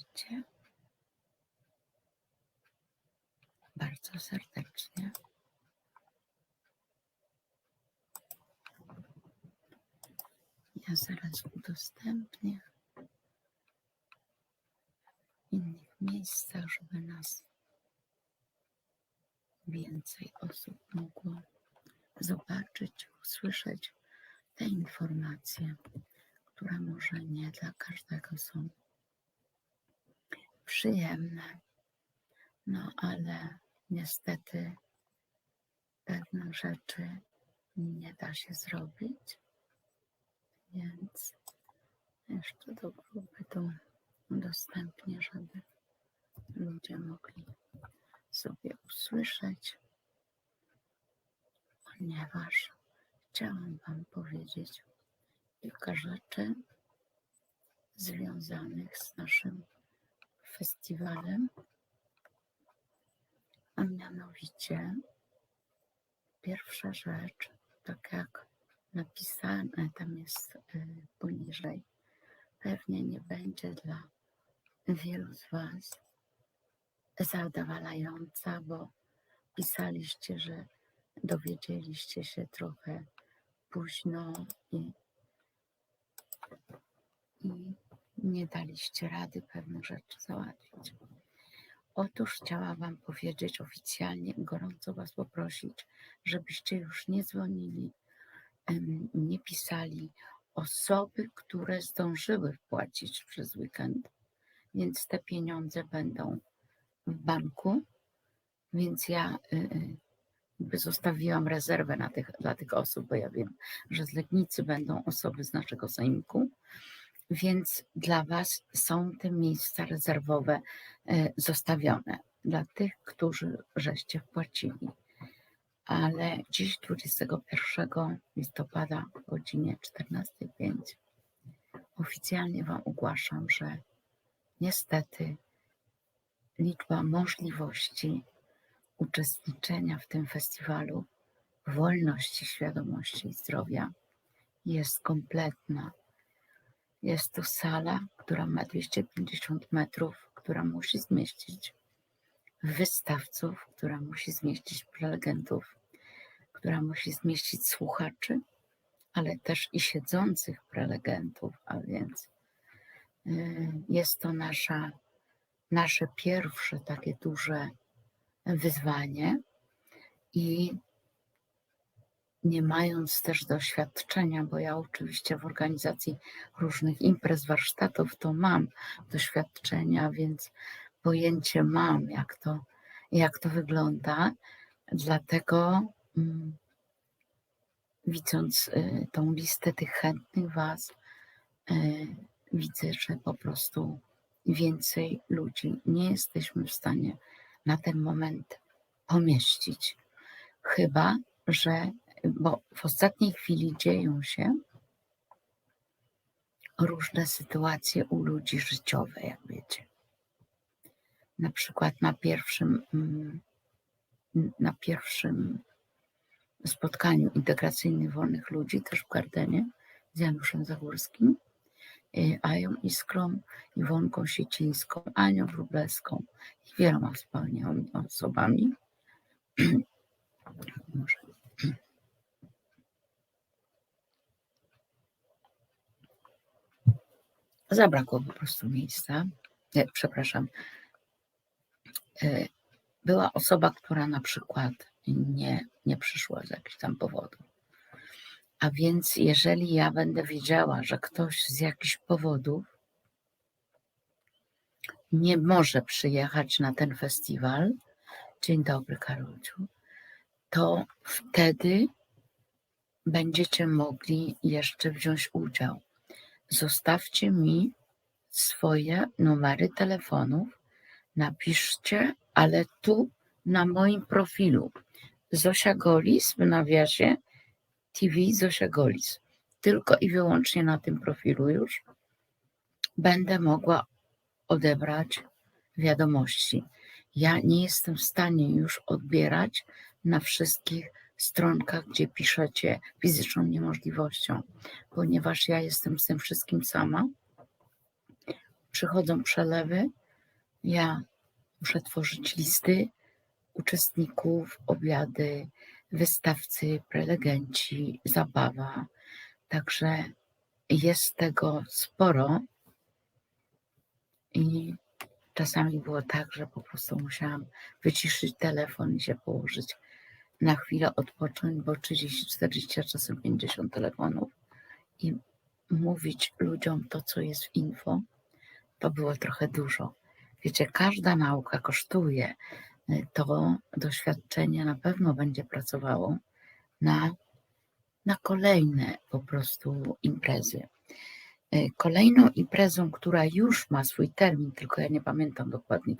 Witajcie. Bardzo serdecznie. Ja zaraz udostępnię w innych miejscach, żeby nas więcej osób mogło zobaczyć, usłyszeć te informacje, które może nie dla każdego są przyjemne. No ale niestety pewnych rzeczy nie da się zrobić, więc jeszcze dobrze by to udostępnię, żeby ludzie mogli sobie usłyszeć, ponieważ chciałam Wam powiedzieć kilka rzeczy związanych z naszym festiwalem, a mianowicie pierwsza rzecz, tak jak napisane tam jest y, poniżej, pewnie nie będzie dla wielu z Was zadowalająca, bo pisaliście, że dowiedzieliście się trochę późno i, nie daliście rady pewnych rzeczy załatwić. Otóż chciałam Wam powiedzieć oficjalnie, gorąco Was poprosić, żebyście już nie dzwonili, nie pisali osoby, które zdążyły wpłacić przez weekend, więc te pieniądze będą w banku, więc ja y, y, jakby zostawiłam rezerwę na tych, dla tych osób, bo ja wiem, że z Legnicy będą osoby z naszego sejmiku, więc dla Was są te miejsca rezerwowe e, zostawione dla tych, którzy żeście wpłacili. Ale dziś 21 listopada o godzinie 14.05 oficjalnie Wam ogłaszam, że niestety liczba możliwości uczestniczenia w tym festiwalu wolności, świadomości i zdrowia jest kompletna. Jest to sala, która ma 250 metrów, która musi zmieścić wystawców, która musi zmieścić prelegentów, która musi zmieścić słuchaczy, ale też i siedzących prelegentów, a więc y, jest to nasza, nasze pierwsze takie duże wyzwanie i nie mając też doświadczenia, bo ja oczywiście w organizacji różnych imprez, warsztatów to mam doświadczenia, więc pojęcie mam, jak to, jak to wygląda. Dlatego mm, widząc y, tą listę tych chętnych Was, y, widzę, że po prostu więcej ludzi nie jesteśmy w stanie na ten moment pomieścić. Chyba, że, bo w ostatniej chwili dzieją się różne sytuacje u ludzi życiowe, jak wiecie. Na przykład na pierwszym, mm, na pierwszym spotkaniu integracyjnych wolnych ludzi, też w Gardenie, z Januszem Zagórskim, y, Ają Iskrą, Iwonką Siecińską, Anią Wróbleską i wieloma wspaniałymi osobami. Może. Zabrakło po prostu miejsca. Nie, przepraszam. E, Była osoba, która na przykład nie, nie przyszła z jakichś tam powodów. A więc, jeżeli ja będę wiedziała, że ktoś z jakichś powodów nie może przyjechać na ten festiwal, dzień dobry, Karolciu, to wtedy będziecie mogli jeszcze wziąć udział. Zostawcie mi swoje numery telefonów, napiszcie, ale tu na moim profilu Zosia Golis w nawiasie TV Zosia Golis. Tylko i wyłącznie na tym profilu już będę mogła odebrać wiadomości. Ja nie jestem w stanie już odbierać na wszystkich stronkach, gdzie piszecie fizyczną niemożliwością, ponieważ ja jestem z tym wszystkim sama. przychodzą przelewy, ja muszę tworzyć listy uczestników, obiady, wystawcy, prelegenci, zabawa. Także jest tego sporo. I czasami było tak, że po prostu musiałam wyciszyć telefon i się położyć na chwilę odpocząć, bo 30, 40, a czasem 50 telefonów i mówić ludziom to, co jest w info, to było trochę dużo. Wiecie, każda nauka kosztuje. To doświadczenie na pewno będzie pracowało na, na kolejne po prostu imprezy. Kolejną imprezą, która już ma swój termin, tylko ja nie pamiętam dokładnie,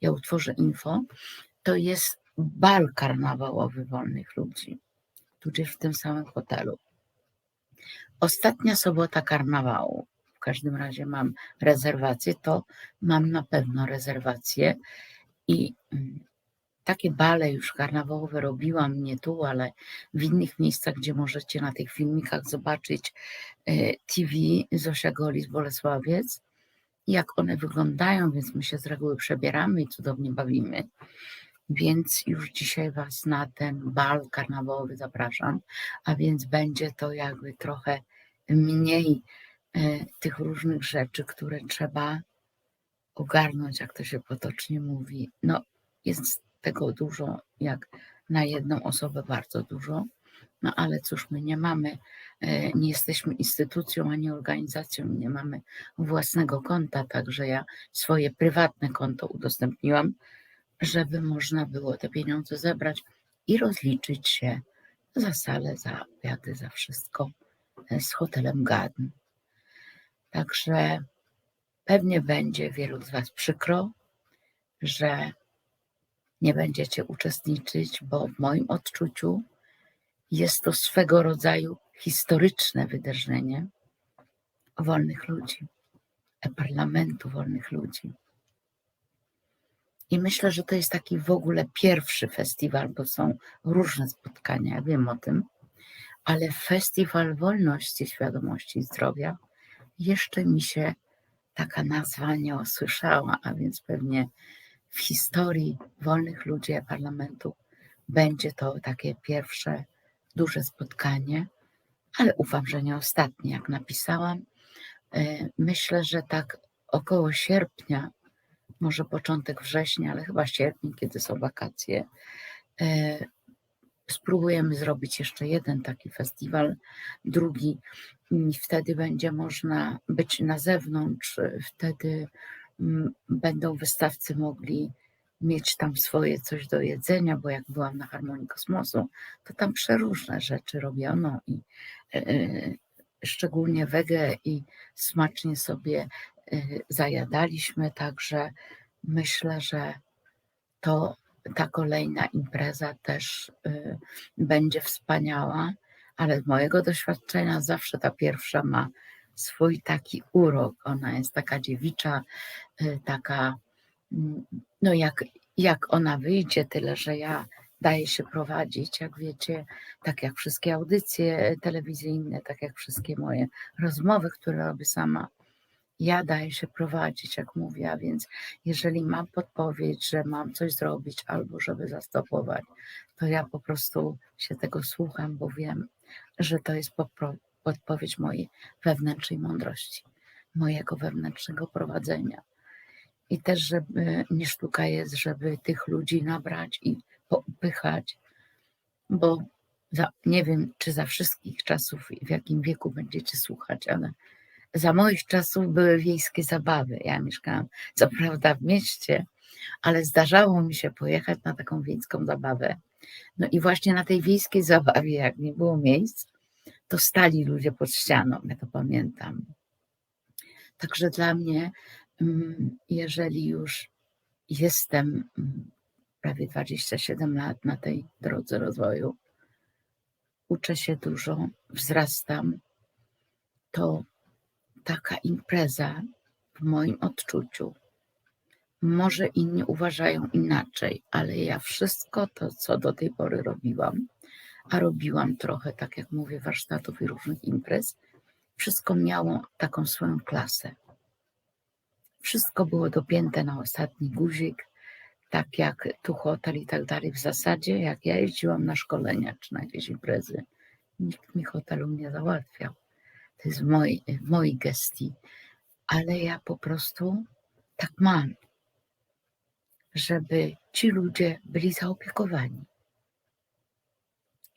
ja utworzę info, to jest bal karnawałowy wolnych ludzi, tudzież w tym samym hotelu. Ostatnia sobota karnawału, w każdym razie mam rezerwację, to mam na pewno rezerwację i mm, takie bale już karnawałowe robiłam nie tu, ale w innych miejscach, gdzie możecie na tych filmikach zobaczyć e, TV Zosia Golis Bolesławiec, jak one wyglądają, więc my się z reguły przebieramy i cudownie bawimy. Więc już dzisiaj Was na ten bal karnawałowy zapraszam, a więc będzie to jakby trochę mniej e, tych różnych rzeczy, które trzeba ogarnąć, jak to się potocznie mówi. No, jest tego dużo, jak na jedną osobę bardzo dużo. No ale cóż, my nie mamy, e, nie jesteśmy instytucją ani organizacją, nie mamy własnego konta, także ja swoje prywatne konto udostępniłam, żeby można było te pieniądze zebrać i rozliczyć się za salę, za obiady, za wszystko e, z hotelem Gadn. Także pewnie będzie wielu z Was przykro, że nie będziecie uczestniczyć, bo w moim odczuciu jest to swego rodzaju historyczne wydarzenie wolnych ludzi, parlamentu wolnych ludzi. I myślę, że to jest taki w ogóle pierwszy festiwal, bo są różne spotkania, ja wiem o tym, ale Festiwal Wolności, Świadomości i Zdrowia jeszcze mi się taka nazwa nie osłyszała, a więc pewnie w historii wolnych ludzi parlamentu będzie to takie pierwsze duże spotkanie, ale ufam, że nie ostatnie, jak napisałam. E, myślę, że tak około sierpnia, może początek września, ale chyba sierpień, kiedy są wakacje, e, spróbujemy zrobić jeszcze jeden taki festiwal, drugi, wtedy będzie można być na zewnątrz, wtedy mm, będą wystawcy mogli mieć tam swoje coś do jedzenia, bo jak byłam na Harmonii Kosmosu, to tam przeróżne rzeczy robiono i e, e, szczególnie wege i smacznie sobie zajadaliśmy, także myślę, że to ta kolejna impreza też będzie wspaniała, ale z mojego doświadczenia zawsze ta pierwsza ma swój taki urok. Ona jest taka dziewicza, taka no jak, jak ona wyjdzie, tyle że ja daję się prowadzić, jak wiecie, tak jak wszystkie audycje telewizyjne, tak jak wszystkie moje rozmowy, które robię sama. Ja daję się prowadzić, jak mówię, a więc jeżeli mam podpowiedź, że mam coś zrobić albo żeby zastopować, to ja po prostu się tego słucham, bo wiem, że to jest podpowiedź mojej wewnętrznej mądrości, mojego wewnętrznego prowadzenia. I też, żeby nie sztuka jest, żeby tych ludzi nabrać i popychać, bo za, nie wiem, czy za wszystkich czasów i w jakim wieku będziecie słuchać, ale za moich czasów były wiejskie zabawy. Ja mieszkałam, co prawda, w mieście, ale zdarzało mi się pojechać na taką wiejską zabawę. No i właśnie na tej wiejskiej zabawie, jak nie było miejsc, to stali ludzie pod ścianą, ja to pamiętam. Także dla mnie Mm, jeżeli już jestem mm, prawie 27 lat na tej drodze rozwoju, uczę się dużo, wzrastam, to taka impreza w moim odczuciu, może inni uważają inaczej, ale ja wszystko to, co do tej pory robiłam, a robiłam trochę, tak jak mówię, warsztatów i różnych imprez, wszystko miało taką swoją klasę Wszystko było dopięte na ostatni guzik, tak jak tu hotel i tak dalej. W zasadzie, jak ja jeździłam na szkolenia czy na jakieś imprezy, nikt mi hotelu nie załatwiał. Jest w mojej, w mojej gestii, ale ja po prostu tak mam, żeby ci ludzie byli zaopiekowani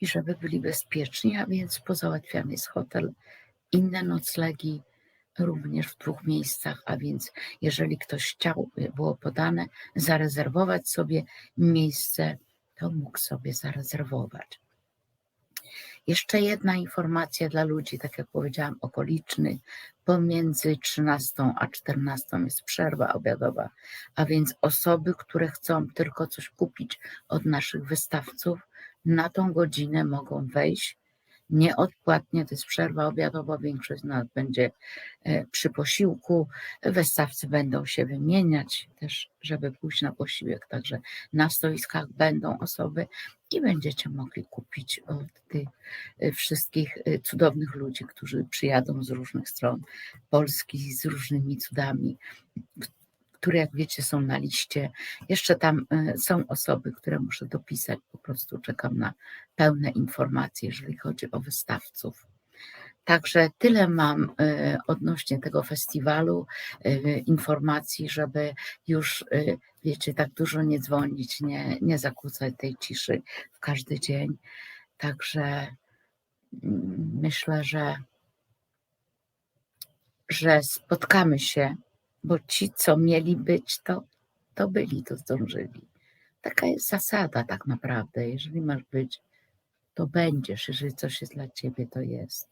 i żeby byli bezpieczni, a więc pozałatwiany jest hotel, inne noclegi również w dwóch miejscach, a więc jeżeli ktoś chciał, było podane, zarezerwować sobie miejsce, to mógł sobie zarezerwować. Jeszcze jedna informacja dla ludzi, tak jak powiedziałam, okolicznych. Pomiędzy 13 a 14 jest przerwa obiadowa, a więc osoby, które chcą tylko coś kupić od naszych wystawców, na tą godzinę mogą wejść nieodpłatnie. To jest przerwa obiadowa, większość z nas będzie e, przy posiłku. Wystawcy będą się wymieniać też, żeby pójść na posiłek. Także na stoiskach będą osoby i będziecie mogli kupić od tych e, wszystkich e, cudownych ludzi, którzy przyjadą z różnych stron Polski z różnymi cudami, które jak wiecie są na liście. Jeszcze tam e, są osoby, które muszę dopisać, po prostu czekam na pełne informacje, jeżeli chodzi o wystawców. Także tyle mam e, odnośnie tego festiwalu, e, informacji, żeby już, wiecie, tak dużo nie dzwonić, nie, nie zakłócać tej ciszy w każdy dzień. Także mm, myślę, że, że spotkamy się bo ci, co mieli być, to, to byli, to zdążyli. Taka jest zasada tak naprawdę. Jeżeli masz być, to będziesz. Jeżeli coś jest dla ciebie, to jest.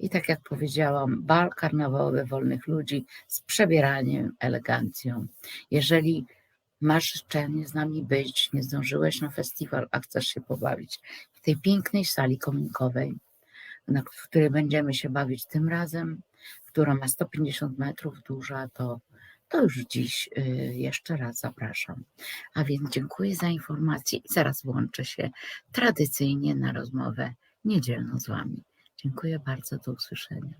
I tak jak powiedziałam, bal karnawałowy wolnych ludzi z przebieraniem, elegancją. Jeżeli masz życzenie z nami być, nie zdążyłeś na festiwal, a chcesz się pobawić w tej pięknej sali kominkowej, na w której będziemy się bawić tym razem, która ma 150 metrów duża, to, to już dziś y, jeszcze raz zapraszam. A więc dziękuję za informację i zaraz włączę się tradycyjnie na rozmowę niedzielną z Wami. Dziękuję bardzo, do usłyszenia.